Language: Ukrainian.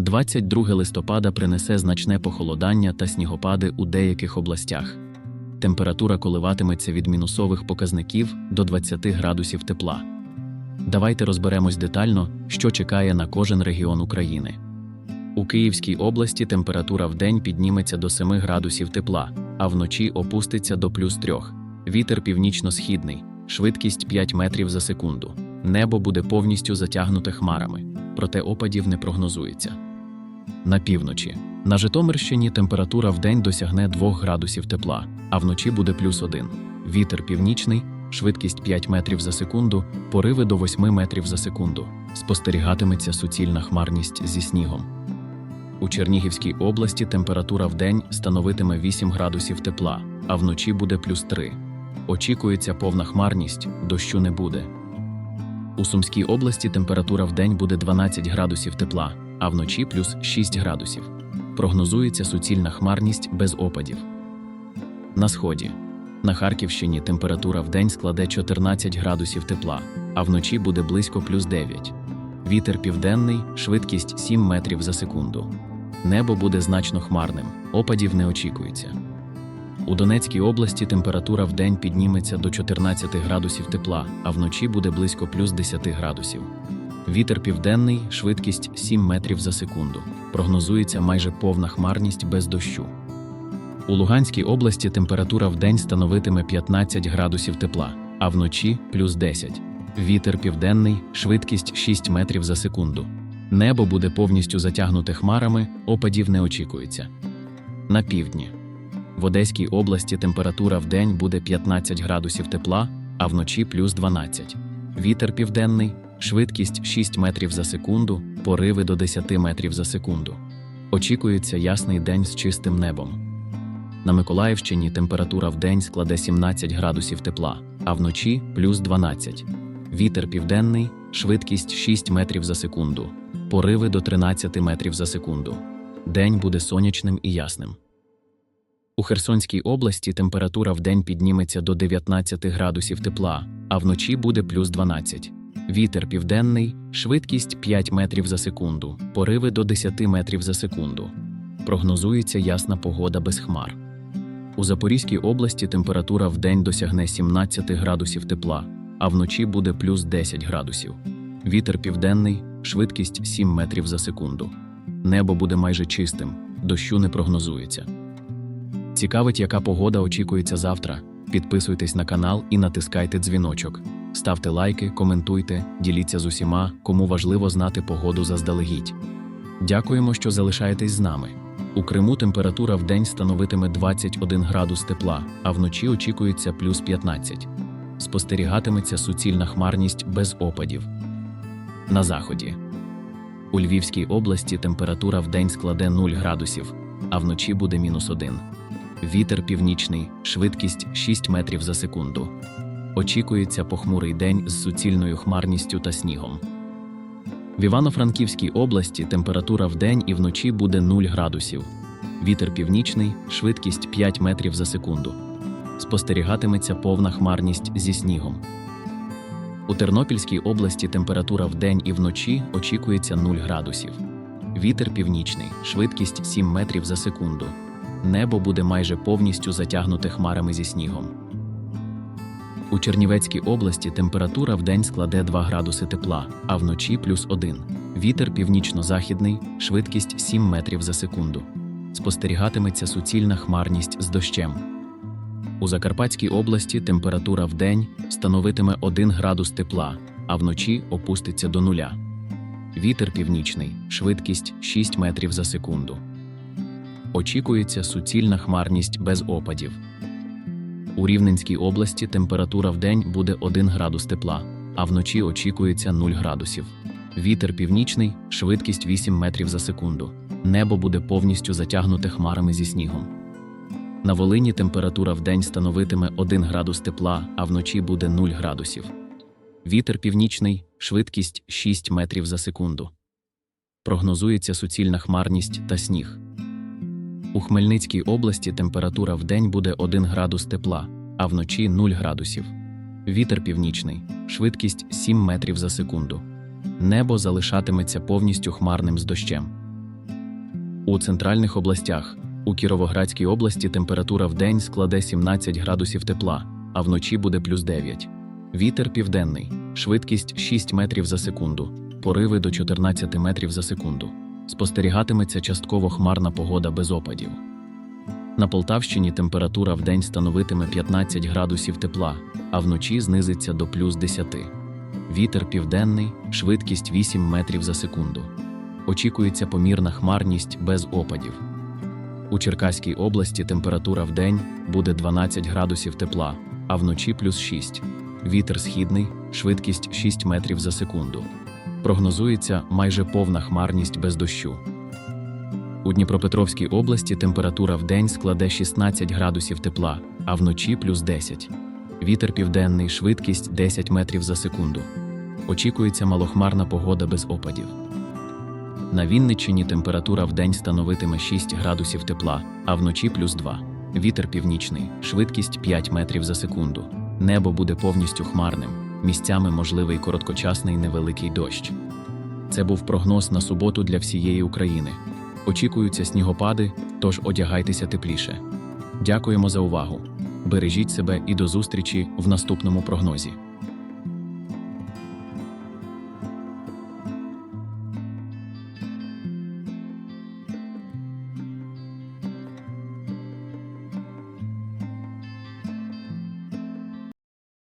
22 листопада принесе значне похолодання та снігопади у деяких областях. Температура коливатиметься від мінусових показників до 20 градусів тепла. Давайте розберемось детально, що чекає на кожен регіон України. У Київській області температура вдень підніметься до 7 градусів тепла, а вночі опуститься до плюс 3. Вітер північно-східний, швидкість 5 метрів за секунду. Небо буде повністю затягнуте хмарами, проте опадів не прогнозується. На півночі. На Житомирщині температура вдень досягне 2 градусів тепла, а вночі буде плюс 1. Вітер північний, швидкість 5 метрів за секунду, пориви до 8 метрів за секунду. Спостерігатиметься суцільна хмарність зі снігом. У Чернігівській області температура вдень становитиме 8 градусів тепла, а вночі буде плюс 3. Очікується повна хмарність, дощу не буде. У Сумській області температура вдень буде 12 градусів тепла, а вночі плюс 6 градусів. Прогнозується суцільна хмарність без опадів. На сході. На Харківщині температура вдень складе 14 градусів тепла, а вночі буде близько плюс 9. Вітер південний, швидкість 7 метрів за секунду. Небо буде значно хмарним, опадів не очікується. У Донецькій області температура вдень підніметься до 14 градусів тепла, а вночі буде близько плюс 10 градусів. Вітер південний, швидкість 7 метрів за секунду. Прогнозується майже повна хмарність без дощу. У Луганській області температура вдень становитиме 15 градусів тепла, а вночі плюс 10. Вітер південний, швидкість 6 метрів за секунду. Небо буде повністю затягнуте хмарами, опадів не очікується. На півдні. В Одеській області температура вдень буде 15 градусів тепла, а вночі плюс 12. Вітер південний, швидкість 6 метрів за секунду, пориви до 10 метрів за секунду. Очікується ясний день з чистим небом. На Миколаївщині температура вдень складе 17 градусів тепла, а вночі плюс 12. Вітер південний, швидкість 6 метрів за секунду, пориви до 13 метрів за секунду. День буде сонячним і ясним. У Херсонській області температура вдень підніметься до 19 градусів тепла, а вночі буде плюс 12. Вітер південний, швидкість 5 метрів за секунду, пориви до 10 метрів за секунду. Прогнозується ясна погода без хмар. У Запорізькій області температура вдень досягне 17 градусів тепла, а вночі буде плюс 10 градусів. Вітер південний, швидкість 7 метрів за секунду. Небо буде майже чистим, дощу не прогнозується. Цікавить, яка погода очікується завтра. Підписуйтесь на канал і натискайте дзвіночок. Ставте лайки, коментуйте, діліться з усіма, кому важливо знати погоду заздалегідь. Дякуємо, що залишаєтесь з нами. У Криму температура в день становитиме 21 градус тепла, а вночі очікується плюс 15. Спостерігатиметься суцільна хмарність без опадів. На заході. У Львівській області температура в день складе 0 градусів, а вночі буде мінус 1. Вітер північний, швидкість 6 метрів за секунду. Очікується похмурий день з суцільною хмарністю та снігом. В Івано-Франківській області температура вдень і вночі буде 0 градусів. Вітер північний, швидкість 5 метрів за секунду. Спостерігатиметься повна хмарність зі снігом. У Тернопільській області температура вдень і вночі очікується 0 градусів. Вітер північний, швидкість 7 метрів за секунду. Небо буде майже повністю затягнуте хмарами зі снігом. У Чернівецькій області температура вдень складе 2 градуси тепла, а вночі плюс 1. Вітер північно-західний, швидкість 7 метрів за секунду. Спостерігатиметься суцільна хмарність з дощем. У Закарпатській області температура вдень становитиме 1 градус тепла, а вночі опуститься до нуля. Вітер північний, швидкість 6 метрів за секунду. Очікується суцільна хмарність без опадів. У Рівненській області температура вдень буде 1 градус тепла, а вночі очікується 0 градусів. Вітер північний, швидкість 8 метрів за секунду. Небо буде повністю затягнуте хмарами зі снігом. На Волині температура вдень становитиме 1 градус тепла, а вночі буде 0 градусів. Вітер північний, швидкість 6 метрів за секунду. Прогнозується суцільна хмарність та сніг. У Хмельницькій області температура вдень буде 1 градус тепла, а вночі 0 градусів. Вітер північний, швидкість 7 метрів за секунду. Небо залишатиметься повністю хмарним з дощем. У центральних областях у Кіровоградській області температура в день складе 17 градусів тепла, а вночі буде плюс 9. Вітер південний, швидкість 6 метрів за секунду, пориви до 14 метрів за секунду. Спостерігатиметься частково хмарна погода без опадів. На Полтавщині температура в день становитиме 15 градусів тепла, а вночі знизиться до плюс 10. Вітер південний, швидкість 8 метрів за секунду. Очікується помірна хмарність без опадів. У Черкаській області температура в день буде 12 градусів тепла, а вночі плюс 6. Вітер східний, швидкість 6 метрів за секунду. Прогнозується майже повна хмарність без дощу. У Дніпропетровській області температура в день складе 16 градусів тепла, а вночі плюс 10. Вітер південний, швидкість 10 метрів за секунду. Очікується малохмарна погода без опадів. На Вінниччині температура в день становитиме 6 градусів тепла, а вночі плюс 2. Вітер північний, швидкість 5 метрів за секунду. Небо буде повністю хмарним, місцями можливий короткочасний невеликий дощ. Це був прогноз на суботу для всієї України. Очікуються снігопади, тож одягайтеся тепліше. Дякуємо за увагу. Бережіть себе і до зустрічі в наступному прогнозі.